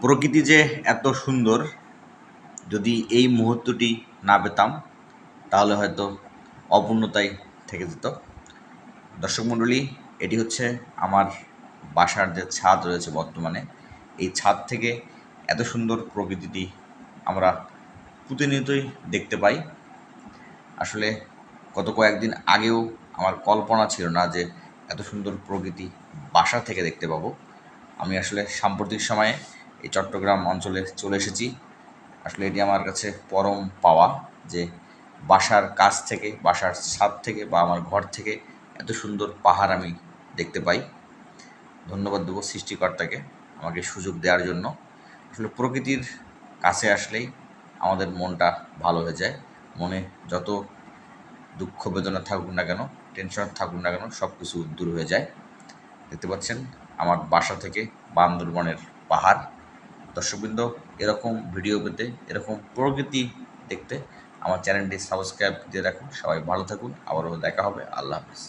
প্রকৃতি যে এত সুন্দর, যদি এই মুহূর্তটি না পেতাম, তাহলে হয়তো অপূর্ণতাই থেকে যেত। দর্শক মণ্ডলী, এটি হচ্ছে আমার বাসার যে ছাদ রয়েছে বর্তমানে। এই ছাদ থেকে এত সুন্দর প্রকৃতিটি আমরা প্রতিনিয়তই দেখতে পাই। আসলে গত কয়েকদিন আগেও আমার কল্পনা ছিল না যে এত সুন্দর প্রকৃতি বাসা থেকে দেখতে পাবো। আমি আসলে সাম্প্রতিক সময়ে এই চট্টগ্রাম অঞ্চলে চলে এসেছি। আসলে এটি আমার কাছে পরম পাওয়া যে বাসার কাছ থেকে, বাসার ছাদ থেকে বা আমার ঘর থেকে এত সুন্দর পাহাড় আমি দেখতে পাই। ধন্যবাদ দেবো সৃষ্টিকর্তাকে আমাকে সুযোগ দেওয়ার জন্য। আসলে প্রকৃতির কাছে আসলেই আমাদের মনটা ভালো হয়ে যায়। মনে যত দুঃখ বেদনা থাকুক না কেন টেনশন থাকুক না কেন সব কিছু দূর হয়ে যায়। দেখতে পাচ্ছেন আমার বাসা থেকে বান্দরবনের পাহাড়। দর্শকবৃন্দ, এরকম ভিডিও পেতে, এরকম প্রকৃতি দেখতে আমার চ্যানেলটি সাবস্ক্রাইব দিয়ে রাখুন। সবাই ভালো থাকুন, আবারও দেখা হবে। আল্লাহ হাফিজ।